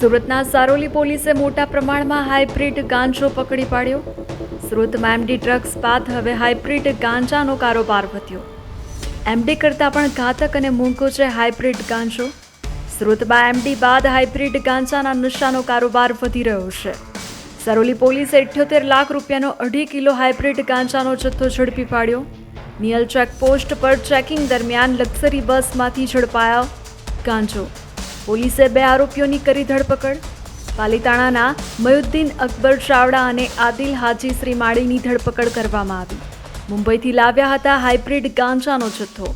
સુરતના સારોલી પોલીસે મોટા પ્રમાણમાં હાઇબ્રિડ ગાંજો પકડી પાડ્યો. સુરતમાં એમડી ડ્રગ્સ બાદ હવે હાઇબ્રિડ ગાંજાનો કારોબાર વધ્યો. એમડી કરતાં પણ ઘાતક અને મોંઘો છે હાઇબ્રિડ ગાંજો. સુરતમાં એમડી બાદ હાઇબ્રિડ ગાંજાના નશાનો કારોબાર વધી રહ્યો છે. સરોલી પોલીસે અઠ્યોતેર લાખ રૂપિયાનો અઢી કિલો હાઇબ્રિડ ગાંજાનો જથ્થો ઝડપી પાડ્યો. નિયલ ચેકપોસ્ટ પર ચેકિંગ દરમિયાન લક્ઝરી બસમાંથી ઝડપાયા ગાંજો. પોલીસે બે આરોપીઓની કરી ધરપકડ. પાલીતાણાના મયુદ્દીન અકબર ચાવડા અને આદિલ હાજી શ્રીમાળીની ધરપકડ કરવામાં આવી. મુંબઈથી લાવ્યા હતા હાઇબ્રિડ ગાંજાનો જથ્થો.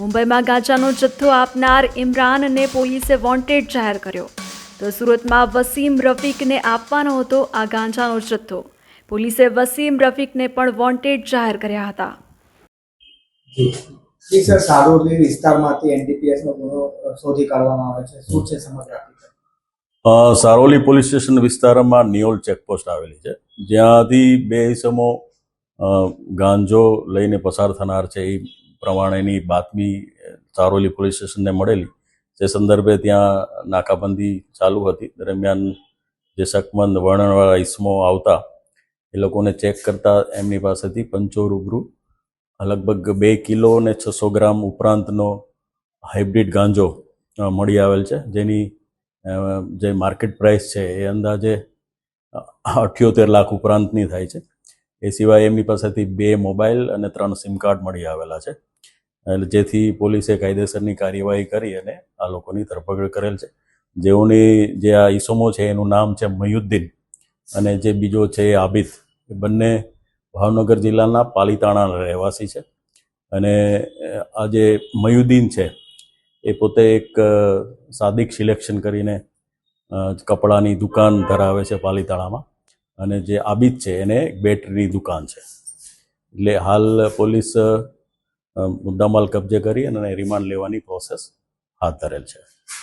મુંબઈમાં ગાંજાનો જથ્થો આપનાર ઇમરાનને પોલીસે વોન્ટેડ જાહેર કર્યો. તો સુરતમાં વસીમ રફીકને આપવાનો હતો આ ગાંજાનો જથ્થો. પોલીસે વસીમ રફીકને પણ વોન્ટેડ જાહેર કર્યા હતા. સર સારોલી વિસ્તારમાંથી એનડીપીએસ નો ગુનો શોધી કાઢવામાં આવે છે. શું છે સમગ્ર સારોલી પોલીસ સ્ટેશન વિસ્તારમાં નિયોલ ચેકપોસ્ટ આવેલી છે. જ્યાંથી બે ઇસમો ગાંજો લઈને પસાર થનાર છે. એ પ્રમાણેની બાતમી સારોલી પોલીસ સ્ટેશનને મળેલી. જે સંદર્ભે ત્યાં નાકાબંધી ચાલુ હતી. દરમિયાન જે શકમંદ વર્ણનવાળા ઇસમો આવતા, એ લોકોને ચેક કરતા એમની પાસેથી પંચો રૂબરૂ લગભગ બે કિલો અને છસો ગ્રામ ઉપરાંતનો હાઇબ્રિડ ગાંજો મળી આવેલ છે. જેની જે માર્કેટ પ્રાઇસ છે એ અંદાજે અઠ્યોતેર લાખ ઉપરાંતની થાય છે. એ સિવાય એમની પાસેથી બે મોબાઈલ અને ત્રણ સિમ કાર્ડ મળી આવેલા છે. એટલે જેથી પોલીસે કાયદેસરની કાર્યવાહી કરી અને આ લોકોની ધરપકડ કરેલ છે. જેઓની જે આ ઈસમો છે એનું નામ છે મયુદ્દીન અને જે બીજો છે એ આબિદ. એ બંને ભાવનગર જિલ્લાના પાલીતાણાના રહેવાસી છે. અને આજે આ જે મયુદ્દીન છે એ પોતે એક સાદિક સિલેક્શન કરીને કપડાની દુકાન ધરાવે છે પાલીતાણામાં. અને જે આબિદ છે એને એક બેટરીની દુકાન છે. એટલે હાલ પોલીસ મુદ્દામાલ કબજે કરી અને રિમાન્ડ લેવાની પ્રોસેસ હાથ ધરેલ છે.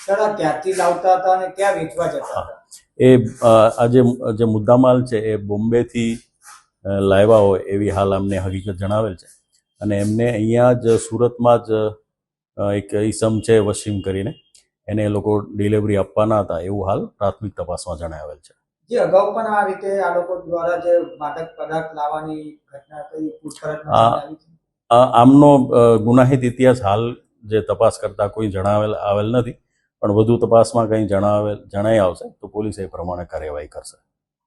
ક્યાંથી લાવતા હતા અને ક્યાં વેચવા જતા એ આજે જે મુદ્દામાલ છે એ બોમ્બેથી લાવ્યા હોય એવી હાલ અમને હકીકત જણાવેલ છે. અને એમને અહીંયા જ સુરતમાં જ એક ઈસમ છે વસીમ કરીને. એને એ લોકો ડિલિવરી આપવાના હતા એવું હાલ પ્રાથમિક તપાસમાં જણાવેલ છે. જે અગાઉ પણ આ રીતે આ લોકો દ્વારા જે માદક પદાર્થ લાવવાની ઘટના થઈ આમનો ગુનાહિત ઇતિહાસ હાલ જે તપાસ કરતા કોઈ જણાવેલ આવેલ નથી. પણ વધુ તપાસમાં કંઈ જણાવેલ જણાઈ આવશે તો પોલીસ એ પ્રમાણે કાર્યવાહી કરશે.